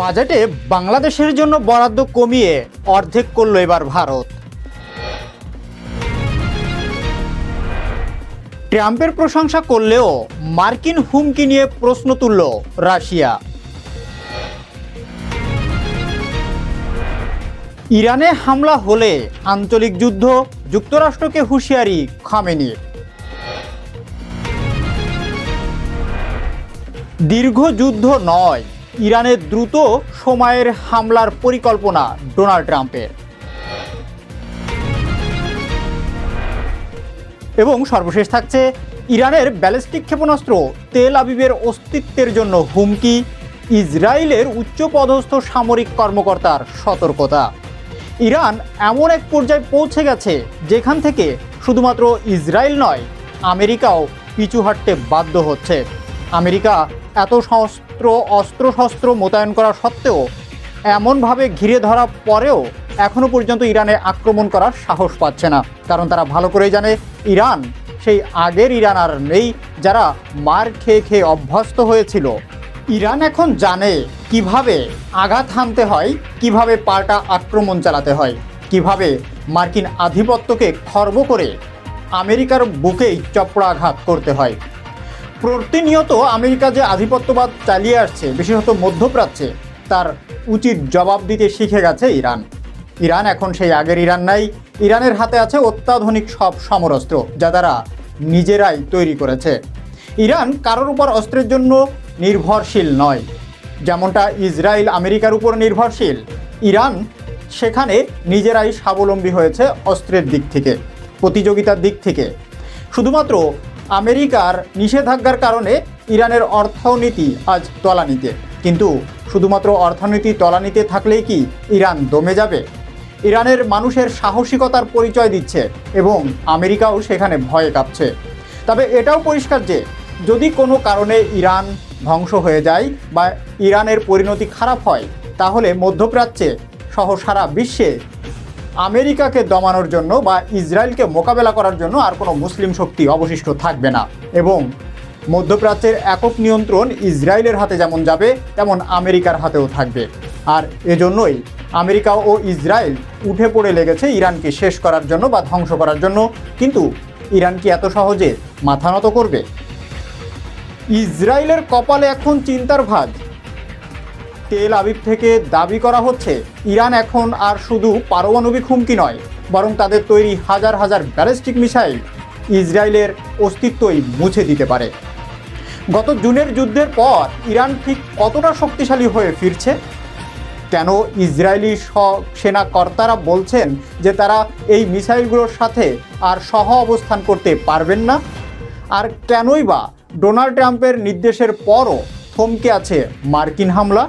বাজেটে বাংলাদেশের জন্য বরাদ্দ কমিয়ে অর্ধেক করল এবার ভারত। ট্রাম্পের প্রশংসা করলেও মার্কিন হুমকি নিয়ে প্রশ্ন তুলল রাশিয়া। ইরানে হামলা হলে আঞ্চলিক যুদ্ধ যুক্তরাষ্ট্রকে হুঁশিয়ারি খামেনির দীর্ঘ যুদ্ধ নয় ইরানের দ্রুত সময়ের হামলার পরিকল্পনা ডোনাল্ড ট্রাম্পের। এবং সর্বশেষ থাকছে ইরানের ব্যালিস্টিক ক্ষেপণাস্ত্র। তেল আবিবের অস্তিত্বের জন্য হুমকি, ইসরায়েলের উচ্চপদস্থ সামরিক কর্মকর্তার সতর্কতা। ইরান এমন এক পর্যায়ে পৌঁছে গেছে, যেখান থেকে শুধুমাত্র ইসরায়েল নয়, আমেরিকাও পিছু হাঁটতে বাধ্য হচ্ছে। আমেরিকা এত সশস্ত্র শস্ত্র মোতায়েন করা সত্ত্বেও এমনভাবে ঘিরে ধরা পরেও এখনও পর্যন্ত ইরানে আক্রমণ করার সাহস পাচ্ছে না। কারণ তারা ভালো করেই জানে ইরান, সেই আগের ইরান আর নেই, যারা মার খেয়ে খেয়ে অভ্যস্ত হয়েছিল। ইরান এখন জানে কীভাবে আঘাত হানতে হয়, কীভাবে পাল্টা আক্রমণ চালাতে হয়, কীভাবে মার্কিন আধিপত্যকে খর্ব করে আমেরিকার বুকেই চপড়াঘাত করতে হয়। প্রতিনিয়ত আমেরিকা যে আধিপত্যবাদ চালিয়ে আসছে, বিশেষত মধ্যপ্রাচ্যে, তার উচিত জবাব দিতে শিখে গেছে ইরান। ইরান এখন সেই আগের ইরান নাই, ইরানের হাতে আছে অত্যাধুনিক সব সমরাস্ত্র যা তারা নিজেরাই তৈরি করেছে। ইরান কারোর উপর অস্ত্রের জন্য নির্ভরশীল নয়, যেমনটা ইসরায়েল আমেরিকার উপর নির্ভরশীল। ইরান সেখানে নিজেরাই স্বাবলম্বী হয়েছে অস্ত্রের দিক থেকে, প্রতিযোগিতার দিক থেকে। শুধুমাত্র আমেরিকার নিষেধাজ্ঞার কারণে ইরানের অর্থনীতি আজ তলানিতে। কিন্তু শুধুমাত্র অর্থনীতি তলানিতে থাকলেই কি ইরান দমে যাবে? ইরানের মানুষের সাহসিকতার পরিচয় দিচ্ছে এবং আমেরিকাও সেখানে ভয়ে কাঁপছে। তবে এটাও পরিষ্কার যে, যদি কোনো কারণে ইরান ধ্বংস হয়ে যায় বা ইরানের পরিণতি খারাপ হয়, তাহলে মধ্যপ্রাচ্যে সহ সারা বিশ্বে আমেরিকাকে দমানোর জন্য বা ইসরায়েলকে মোকাবেলা করার জন্য আর কোনো মুসলিম শক্তি অবশিষ্ট থাকবে না। এবং মধ্যপ্রাচ্যের একক নিয়ন্ত্রণ ইসরায়েলের হাতে যেমন যাবে, তেমন আমেরিকার হাতেও থাকবে। আর এজন্যই আমেরিকা ও ইসরায়েল উঠে পড়ে লেগেছে ইরানকে শেষ করার জন্য বা ধ্বংস করার জন্য। কিন্তু ইরান কি এত সহজে মাথা নত করবে? ইসরায়েলের কপালে এখন চিন্তার ভাঁজ। তেল আবিব থেকে দাবি করা হচ্ছে, ইরান এখন আর শুধু পারমাণবিক হুমকি নয়, বরং তাদের তৈরি হাজার হাজার ব্যালিস্টিক মিসাইল ইসরায়েলের অস্তিত্বই মুছে দিতে পারে। গত জুনের যুদ্ধের পর ইরান ঠিক কতটা শক্তিশালী হয়ে ফিরছে? কেন ইসরায়েলি সেনা কর্তারা বলছেন যে তারা এই মিসাইলগুলোর সাথে আর সহ অবস্থান করতে পারবেন না? আর কেনই বা ডোনাল্ড ট্রাম্পের নির্দেশের পরও থমকে আছে মার্কিন হামলা?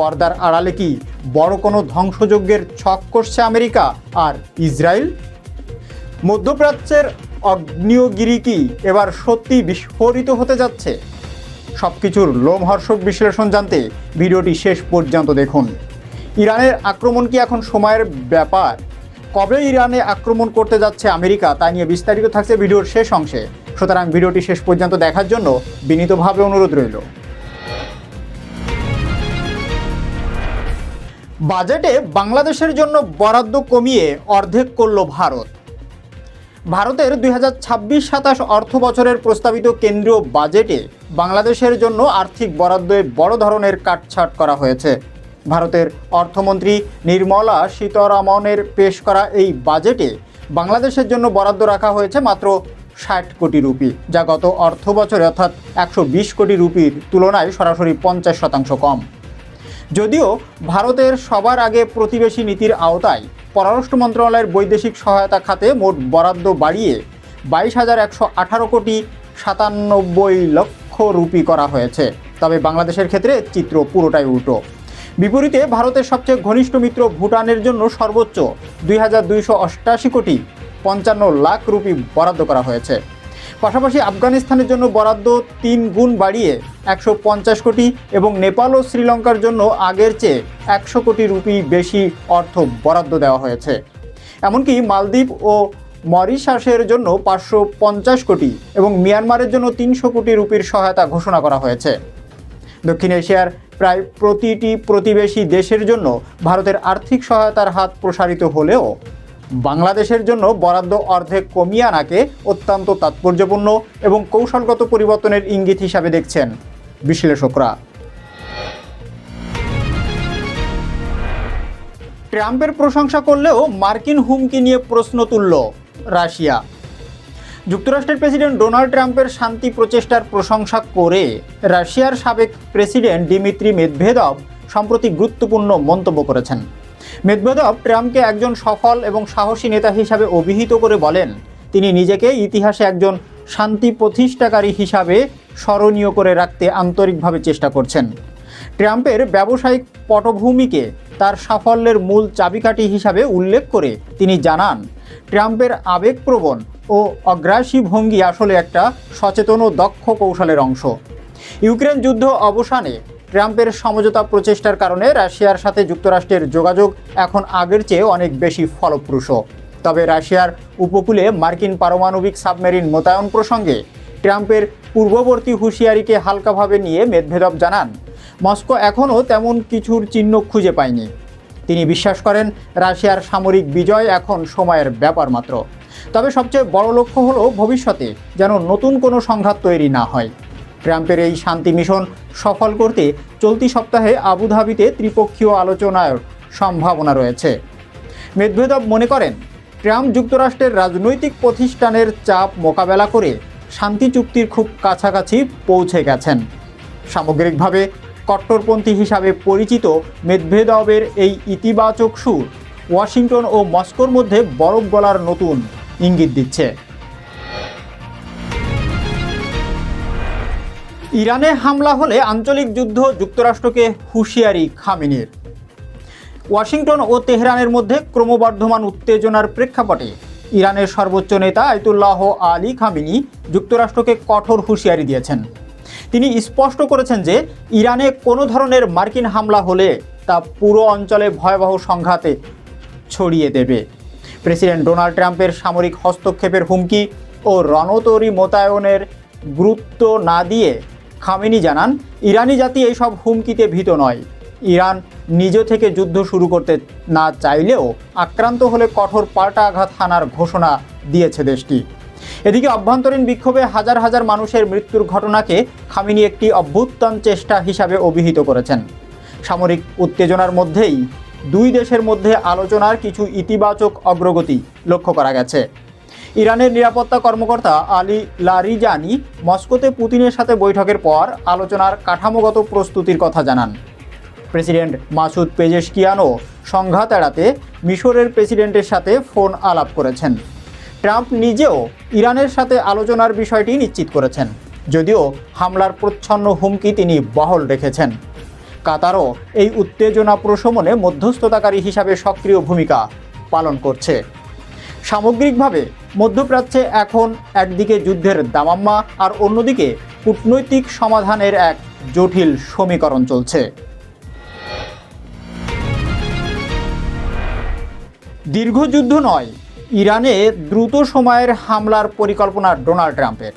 পর্দার আড়ালে কি বড় কোনো ধ্বংসযজ্ঞের ছক করছে আমেরিকা আর ইসরায়েল? মধ্যপ্রাচ্যের অগ্নিয়গিরি কি এবার সত্যি বিস্ফোরিত হতে যাচ্ছে? সব কিছুর লোমহর্ষক বিশ্লেষণ জানতে ভিডিওটি শেষ পর্যন্ত দেখুন। ইরানের আক্রমণ কি এখন সময়ের ব্যাপার? কবে ইরানে আক্রমণ করতে যাচ্ছে আমেরিকা তা নিয়ে বিস্তারিত থাকছে ভিডিওর শেষ অংশে। সুতরাং ভিডিওটি শেষ পর্যন্ত দেখার জন্য বিনীতভাবে অনুরোধ রইল। বাজেটে বাংলাদেশের জন্য বরাদ্দ কমিয়ে অর্ধেক করল ভারত। ভারতের দুই হাজার ছাব্বিশ সাতাশ অর্থ বছরের প্রস্তাবিত কেন্দ্রীয় বাজেটে বাংলাদেশের জন্য আর্থিক বরাদ্দে বড় ধরনের কাটছাট করা হয়েছে। ভারতের অর্থমন্ত্রী নির্মলা সীতারামনের পেশ করা এই বাজেটে বাংলাদেশের জন্য বরাদ্দ রাখা হয়েছে মাত্র ষাট কোটি রুপি, যা গত অর্থ বছরে অর্থাৎ একশো বিশ কোটি রুপির তুলনায় সরাসরি পঞ্চাশ শতাংশ কম। যদিও ভারতের সবার আগে প্রতিবেশী নীতির আওতায় পররাষ্ট্র মন্ত্রণালয়ের বৈদেশিক সহায়তা খাতে মোট বরাদ্দ বাড়িয়ে বাইশ হাজার একশো আঠারো কোটি সাতানব্বই লক্ষ রুপি করা হয়েছে। তবে বাংলাদেশের ক্ষেত্রে চিত্র পুরোটাই উল্টো। বিপরীতে ভারতের সবচেয়ে ঘনিষ্ঠ মিত্র ভুটানের জন্য সর্বোচ্চ দুই কোটি পঞ্চান্ন লাখ রুপি বরাদ্দ করা হয়েছে। পাশাপাশি আফগানিস্তানের জন্য বরাদ্দ তিন গুণ বাড়িয়ে একশো পঞ্চাশ কোটি এবং নেপাল ও শ্রীলঙ্কার জন্য আগের চেয়ে একশো কোটি রুপি বেশি অর্থ বরাদ্দ দেওয়া হয়েছে। এমনকি মালদ্বীপ ও মরিশাসের জন্য পাঁচশো পঞ্চাশ কোটি এবং মিয়ানমারের জন্য তিনশো কোটি রুপির সহায়তা ঘোষণা করা হয়েছে। দক্ষিণ এশিয়ার প্রায় প্রতিটি প্রতিবেশী দেশের জন্য ভারতের আর্থিক সহায়তার হাত প্রসারিত হলেও বাংলাদেশের জন্য বরাদ্দ অর্ধেক কমিয়ে আনাকে অত্যন্ত তাৎপর্যপূর্ণ এবং কৌশলগত পরিবর্তনের ইঙ্গিত হিসাবে দেখছেন বিশ্লেষকরা। ট্রাম্পের প্রশংসা করলেও মার্কিন হুমকি নিয়ে প্রশ্ন তুলল রাশিয়া। যুক্তরাষ্ট্রের প্রেসিডেন্ট ডোনাল্ড ট্রাম্পের শান্তি প্রচেষ্টার প্রশংসা করে রাশিয়ার সাবেক প্রেসিডেন্ট ডিমিত্রি মেদভেদভ সম্প্রতি গুরুত্বপূর্ণ মন্তব্য করেছেন। মেদভেদভ ট্রাম্পকে একজন সফল এবং সাহসী নেতা হিসাবে অভিহিত করে বলেন, তিনি নিজেকে ইতিহাসে একজন শান্তি প্রতিষ্ঠাকারী হিসাবে স্মরণীয় করে রাখতে আন্তরিকভাবে চেষ্টা করছেন। ট্রাম্পের ব্যবসায়িক পটভূমিকে তার সাফল্যের মূল চাবিকাঠি হিসাবে উল্লেখ করে তিনি জানান, ট্রাম্পের আবেগপ্রবণ ও অগ্রাসী ভঙ্গি আসলে একটা সচেতন ও দক্ষ কৌশলের অংশ। ইউক্রেন যুদ্ধ অবসানে ট্রাম্পের সমঝোতা প্রচেষ্টার কারণে রাশিয়ার সাথে যুক্তরাষ্ট্রের যোগাযোগ এখন আগের চেয়ে অনেক বেশি ফলপ্রসূ। তবে রাশিয়ার উপকূলে মার্কিন পারমাণবিক সাবমেরিন মোতায়েন প্রসঙ্গে ট্রাম্পের পূর্ববর্তী হুঁশিয়ারিকে হালকাভাবে নিয়ে মেদভেদব জানান। মস্কো এখনও তেমন কিছুর চিহ্ন খুঁজে পায়নি। তিনি বিশ্বাস করেন, রাশিয়ার সামরিক বিজয় এখন সময়ের ব্যাপার মাত্র। তবে সবচেয়ে বড় লক্ষ্য হলো ভবিষ্যতে যেন নতুন কোনো সংঘাত তৈরি না হয়। ট্রাম্পের এই শান্তি মিশন সফল করতে চলতি সপ্তাহে আবুধাবিতে ত্রিপক্ষীয় আলোচনার সম্ভাবনা রয়েছে। মেদভেদব মনে করেন, ট্রাম্প যুক্তরাষ্ট্রের রাজনৈতিক প্রতিষ্ঠানের চাপ মোকাবেলা করে শান্তি চুক্তির খুব কাছাকাছি পৌঁছে গেছেন। সামগ্রিকভাবে, কট্টরপন্থী হিসাবে পরিচিত মেদভেদবের এই ইতিবাচক সুর ওয়াশিংটন ও মস্কোর মধ্যে বরফ গলার নতুন ইঙ্গিত দিচ্ছে। ইরানে হামলা হলে আঞ্চলিক যুদ্ধ যুক্তরাষ্ট্রকে হুঁশিয়ারি খামিনির। ওয়াশিংটন ও তেহরানের মধ্যে ক্রমবর্ধমান উত্তেজনার প্রেক্ষাপটে ইরানের সর্বোচ্চ নেতা আয়তুল্লাহ আলী খামিনি যুক্তরাষ্ট্রকে কঠোর হুঁশিয়ারি দিয়েছেন। তিনি স্পষ্ট করেছেন যে ইরানে কোনো ধরনের মার্কিন হামলা হলে তা পুরো অঞ্চলে ভয়াবহ সংঘাতে ছড়িয়ে দেবে। প্রেসিডেন্ট ডোনাল্ড ট্রাম্পের সামরিক হস্তক্ষেপের হুমকি ও রণতরী মোতায়নের গুরুত্ব না দিয়ে খামেনি জানান, ইরানি জাতি এইসব হুমকিতে ভীত নয়। ইরান নিজ থেকে যুদ্ধ শুরু করতে না চাইলেও আক্রান্ত হলে কঠোর পাল্টা আঘাত হানার ঘোষণা দিয়েছে দেশটি। এদিকে অভ্যন্তরীণ বিক্ষোভে হাজার হাজার মানুষের মৃত্যুর ঘটনাকে খামিনি একটি অভ্যুত্থান চেষ্টা হিসাবে অভিহিত করেছেন। সামরিক উত্তেজনার মধ্যেই দুই দেশের মধ্যে আলোচনার কিছু ইতিবাচক অগ্রগতি লক্ষ্য করা গেছে। ইরানের নিরাপত্তা কর্মকর্তা আলী লারিজানি মস্কোতে পুতিনের সাথে বৈঠকের পর আলোচনার কাঠামোগত প্রস্তুতির কথা জানান। প্রেসিডেন্ট মাসুদ পেজেশকিয়ানও সংঘাত এড়াতে মিশরের প্রেসিডেন্টের সাথে ফোন আলাপ করেছেন। ট্রাম্প নিজেও ইরানের সাথে আলোচনার বিষয়টি নিশ্চিত করেছেন, যদিও হামলার প্রচ্ছন্ন হুমকি তিনি বহল রেখেছেন। কাতারও এই উত্তেজনা প্রশমনে মধ্যস্থতাকারী হিসাবে সক্রিয় ভূমিকা পালন করছে। সামগ্রিকভাবে মধ্যপ্রাচ্যে এখন একদিকে যুদ্ধের দামাম্মা আর অন্যদিকে কূটনৈতিক সমাধানের এক জটিল সমীকরণ চলছে। দীর্ঘ যুদ্ধ নয়, ইরানে দ্রুত সময়ের হামলার পরিকল্পনা ডোনাল্ড ট্রাম্পের।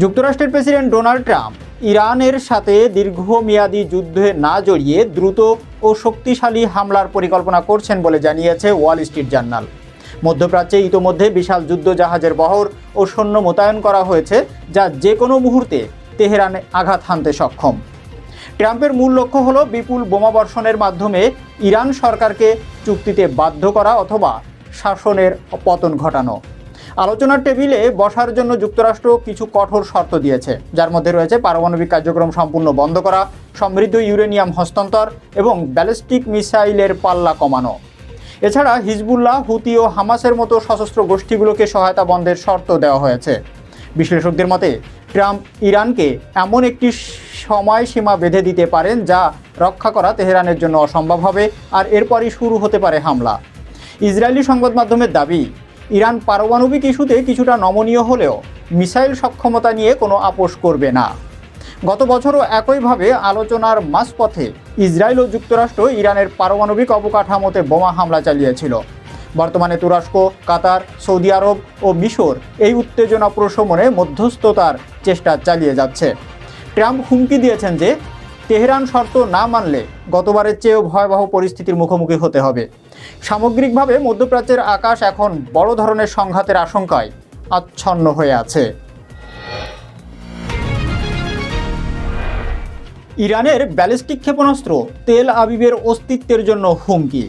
যুক্তরাষ্ট্রের প্রেসিডেন্ট ডোনাল্ড ট্রাম্প ইরানের সাথে দীর্ঘমেয়াদী যুদ্ধে না জড়িয়ে দ্রুত ও শক্তিশালী হামলার পরিকল্পনা করছেন বলে জানিয়েছে ওয়াল স্ট্রিট জার্নাল। মধ্যপ্রাচ্যে ইতোমধ্যে বিশাল যুদ্ধ জাহাজের বহর ও সৈন্য মোতায়েন করা হয়েছে, যা যে কোনো মুহূর্তে তেহরানে আঘাত হানতে সক্ষম। ট্রাম্পের মূল লক্ষ্য হলো বিপুল বোমাবর্ষণের মাধ্যমে ইরান সরকারকে চুক্তিতে বাধ্য করা অথবা শাসনের পতন ঘটানো। আলোচনার টেবিলে বসার জন্য যুক্তরাষ্ট্র কিছু কঠোর শর্ত দিয়েছে, যার মধ্যে রয়েছে পারমাণবিক কার্যক্রম সম্পূর্ণ বন্ধ করা, সমৃদ্ধ ইউরেনিয়াম হস্তান্তর এবং ব্যালিস্টিক মিসাইলের পাল্লা কমানো। এছাড়া হিজবুল্লাহ, হুতি ও হামাসের মতো সশস্ত্র গোষ্ঠীগুলোকে সহায়তা বন্ধের শর্ত দেওয়া হয়েছে। বিশ্লেষকদের মতে, ট্রাম্প ইরানকে এমন একটি সময়সীমা বেঁধে দিতে পারেন যা রক্ষা করা তেহরানের জন্য অসম্ভব হবে আর এরপরই শুরু হতে পারে হামলা। ইসরায়েলি সংবাদ মাধ্যমের দাবি, ইরান পারমাণবিক ইস্যুতে কিছুটা নমনীয় হলেও মিসাইল সক্ষমতা নিয়ে কোনো আপোষ করবে না। গত বছরও একইভাবে আলোচনার মাঝপথে ইসরায়েল ও যুক্তরাষ্ট্র ইরানের পারমাণবিক অবকাঠামোতে বোমা হামলা চালিয়েছিল। বর্তমানে তুরস্ক, কাতার, সৌদি আরব ও মিশর এই উত্তেজনা প্রশমনে মধ্যস্থতার চেষ্টা চালিয়ে যাচ্ছে। ট্রাম্প হুমকি দিয়েছেন যে, তেহরান শর্ত না মানলে গতবারের চেয়েও ভয়াবহ পরিস্থিতির মুখোমুখি হতে হবে। সামগ্রিকভাবে মধ্যপ্রাচ্যের আকাশ এখন বড় ধরনের সংঘাতের আশঙ্কায় আচ্ছন্ন হয়ে আছে। ইরানের ব্যালিস্টিক ক্ষেপণাস্ত্র তেল আবিবের অস্তিত্বের জন্য হুমকি।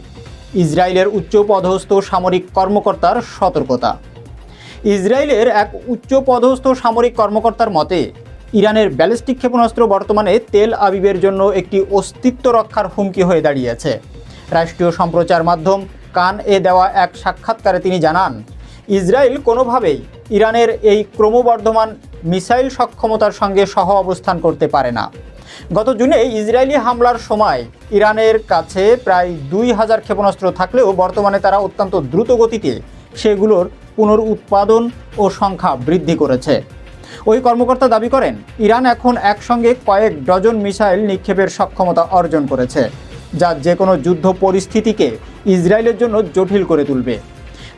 ইসরায়েলের উচ্চপদস্থ সামরিক কর্মকর্তার সতর্কতা। ইসরায়েলের এক উচ্চপদস্থ সামরিক কর্মকর্তার মতে, ইরানের ব্যালিস্টিক ক্ষেপণাস্ত্র বর্তমানে তেল আবিবের জন্য একটি অস্তিত্ব রক্ষার হুমকি হয়ে দাঁড়িয়েছে। রাষ্ট্রীয় সম্প্রচার মাধ্যম কান এ দেওয়া এক সাক্ষাৎকারে তিনি জানান, ইসরায়েল কোনোভাবেই ইরানের এই ক্রমবর্ধমান মিসাইল সক্ষমতার সঙ্গে সহ অবস্থান করতে পারে না। গত জুনে ইসরায়েলি হামলার সময় ইরানের কাছে প্রায় দুই হাজার ক্ষেপণাস্ত্র থাকলেও বর্তমানে তারা অত্যন্ত দ্রুত গতিতে সেগুলোর পুনরুৎপাদন ও সংখ্যা বৃদ্ধি করেছে। ওই কর্মকর্তা দাবি করেন, ইরান এখন একসঙ্গে কয়েক ডজন মিসাইল নিক্ষেপের সক্ষমতা অর্জন করেছে, যা যে কোনো যুদ্ধ পরিস্থিতিকে ইসরায়েলের জন্য জটিল করে তুলবে।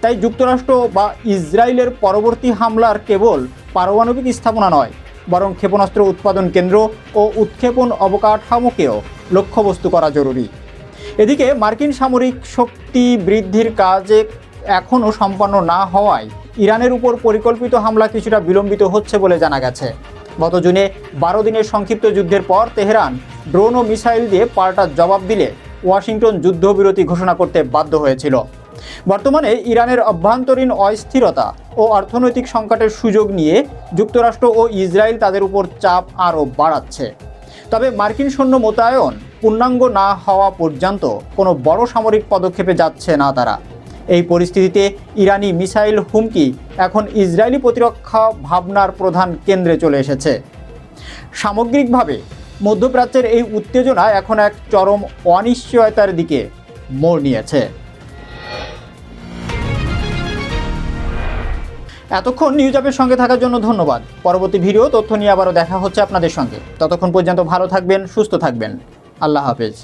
তাই যুক্তরাষ্ট্র বা ইসরায়েলের পরবর্তী হামলার কেবল পারমাণবিক স্থাপনা নয় বরং ক্ষেপণাস্ত্র উৎপাদন কেন্দ্র ও উৎক্ষেপণ অবকাঠামোকেও লক্ষ্যবস্তু করা জরুরি। এদিকে মার্কিন সামরিক শক্তি বৃদ্ধির কাজে এখনও সম্পন্ন না হওয়ায় ইরানের উপর পরিকল্পিত হামলা কিছুটা বিলম্বিত হচ্ছে বলে জানা গেছে। গত জুনে বারো দিনের সংক্ষিপ্ত যুদ্ধের পর তেহরান ড্রোন ও মিসাইল দিয়ে পাল্টা জবাব দিলে ওয়াশিংটন যুদ্ধবিরতি ঘোষণা করতে বাধ্য হয়েছিল। বর্তমানে ইরানের অভ্যন্তরীণ অস্থিরতা ও অর্থনৈতিক সংকটের সুযোগ নিয়ে যুক্তরাষ্ট্র ও ইসরায়েল তাদের উপর চাপ আরও বাড়াচ্ছে। তবে মার্কিন সৈন্য মোতায়েন পূর্ণাঙ্গ না হওয়া পর্যন্ত কোনো বড় সামরিক পদক্ষেপে যাচ্ছে না তারা। এই পরিস্থিতিতে ইরানি মিসাইল হুমকি এখন ইসরায়েলি প্রতিরক্ষা ভাবনার প্রধান কেন্দ্রে চলে এসেছে। সামগ্রিকভাবে, মধ্যপ্রাচ্যের এই উত্তেজনা এখন এক চরম অনিশ্চয়তার দিকে মোড় নিয়েছে। এতক্ষণ নিউজ অ্যাপের সঙ্গে থাকার জন্য ধন্যবাদ। পরবর্তী ভিডিও, তথ্য নিয়ে আবারও দেখা হচ্ছে আপনাদের সঙ্গে। ততক্ষণ পর্যন্ত ভালো থাকবেন, সুস্থ থাকবেন। আল্লাহ হাফেজ।